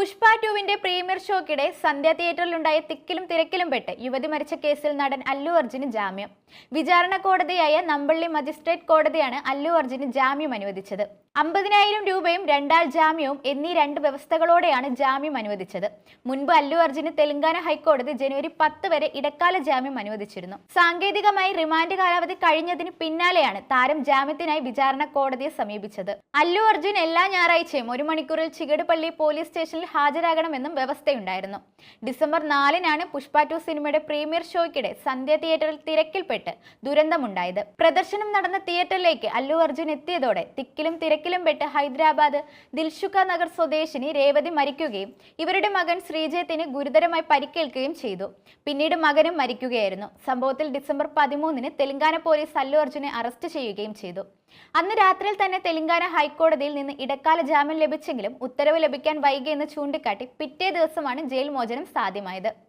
പുഷ്പ ടുവിന്റെ പ്രീമിയർ ഷോക്കിടെ സന്ധ്യ തിയേറ്ററിലുണ്ടായ തിക്കിലും തിരക്കിലും പെട്ട് യുവതി മരിച്ച കേസിൽ നടൻ അല്ലു അർജുന് ജാമ്യം. വിചാരണ കോടതിയായ നമ്പള്ളി മജിസ്ട്രേറ്റ് കോടതിയാണ് അല്ലു അർജുന് ജാമ്യം അനുവദിച്ചത്. അമ്പതിനായിരം രൂപയും രണ്ടാൾ ജാമ്യവും എന്നീ രണ്ട് വ്യവസ്ഥകളോടെയാണ് ജാമ്യം അനുവദിച്ചത്. മുൻപ് അല്ലു അർജുന് തെലങ്കാന ഹൈക്കോടതി ജനുവരി പത്ത് വരെ ഇടക്കാല ജാമ്യം അനുവദിച്ചിരുന്നു. സാങ്കേതികമായി റിമാൻഡ് കാലാവധി കഴിഞ്ഞതിന് പിന്നാലെയാണ് താരം ജാമ്യത്തിനായി വിചാരണ കോടതിയെ സമീപിച്ചത്. അല്ലു അർജുൻ എല്ലാ ഞായറാഴ്ചയും ഒരു മണിക്കൂറിൽ ചികടുപള്ളി പോലീസ് സ്റ്റേഷനിൽ ഹാജരാകണമെന്നും വ്യവസ്ഥയുണ്ടായിരുന്നു. ഡിസംബർ നാലിനാണ് പുഷ്പ ടു സിനിമയുടെ പ്രീമിയർ ഷോയ്ക്കിടെ സന്ധ്യ തിയേറ്ററിൽ തിരക്കിൽപ്പെട്ട് ദുരന്തമുണ്ടായത്. പ്രദർശനം നടന്ന തിയേറ്ററിലേക്ക് അല്ലു അർജുൻ എത്തിയതോടെ തിക്കിലും തിരക്കിലും പെട്ട് ഹൈദരാബാദ് ദിൽഷുക്ക നഗർ സ്വദേശിനി രേവതി മരിക്കുകയും ഇവരുടെ മകൻ ശ്രീജയത്തിന് ഗുരുതരമായി പരിക്കേൽക്കുകയും ചെയ്തു. പിന്നീട് മകനും മരിക്കുകയായിരുന്നു. സംഭവത്തിൽ ഡിസംബർ പതിമൂന്നിന് തെലങ്കാന പോലീസ് അല്ലു അർജുനെ അറസ്റ്റ് ചെയ്യുകയും ചെയ്തു. അന്ന് രാത്രിയിൽ തന്നെ തെലങ്കാന ഹൈക്കോടതിയിൽ നിന്ന് ഇടക്കാല ജാമ്യം ലഭിച്ചെങ്കിലും ഉത്തരവ് ലഭിക്കാൻ വൈകിയെന്ന് ചൂണ്ടിക്കാട്ടി പിറ്റേ ദിവസമാണ് ജയിൽ മോചനം സാധ്യമായത്